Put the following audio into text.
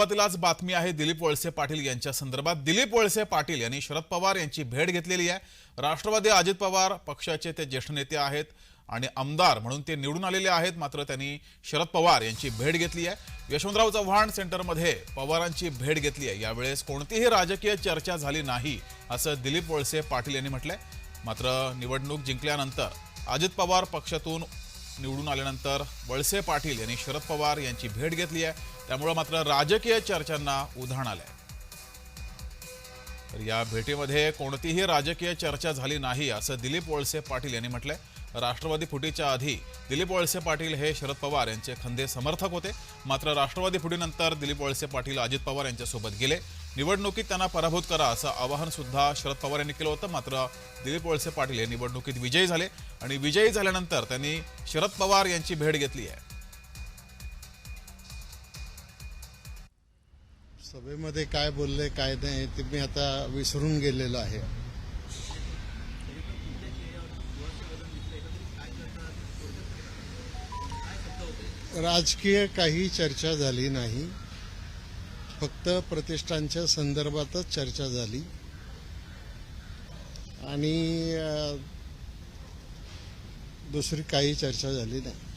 सुरुवातीलाच बातमी आहे दिलीप वळसे पाटील यांच्या संदर्भात. दिलीप वळसे पाटील यांनी शरद पवार यांची भेट घेतलेली आहे. राष्ट्रवादी अजित पवार पक्षाचे ते ज्येष्ठ नेते आहेत आणि आमदार म्हणून ते निवडून आलेले आहेत. मात्र त्यांनी शरद पवार यांची भेट घेतली आहे. यशवंतराव चव्हाण सेंटरमध्ये पवारांची भेट घेतली आहे. यावेळेस कोणतीही राजकीय चर्चा झाली नाही असं दिलीप वळसे पाटील यांनी म्हटलंय. मात्र निवडणूक जिंकल्यानंतर अजित पवार पक्षातून निवडून आल्यानंतर वळसे पाटील यांनी शरद पवार यांची भेट घेतली आहे. त्यामुळं मात्र राजकीय चर्चांना उधाण आलं आहे तर या भेटीमध्ये कोणतीही राजकीय चर्चा झाली नाही असं दिलीप वळसे पाटील यांनी म्हटलंय. राष्ट्रवादी फुटीच्या आधी दिलीप वळसे पाटील हे शरद पवार यांचे खंदे समर्थक होते. मात्र राष्ट्रवादी फुटीनंतर दिलीप वळसे पाटील अजित पवार यांच्यासोबत गेले. निवडणुकीत त्यांना पराभूत करा असं आवाहन सुद्धा शरद पवार यांनी केलं होतं. मात्र दिलीप वळसे पाटील हे निवडणुकीत विजयी झाले आणि विजयी झाल्यानंतर त्यांनी शरद पवार यांची भेट घेतली आहे. सभेमध्ये काय बोलले काय नाही ते मी आता विसरून गेलेलो आहे. राजकीय काही चर्चा झाली नाही. फक्त प्रतिष्ठानच्या संदर्भातच चर्चा झाली. आणि दुसरी काही चर्चा झाली नाही.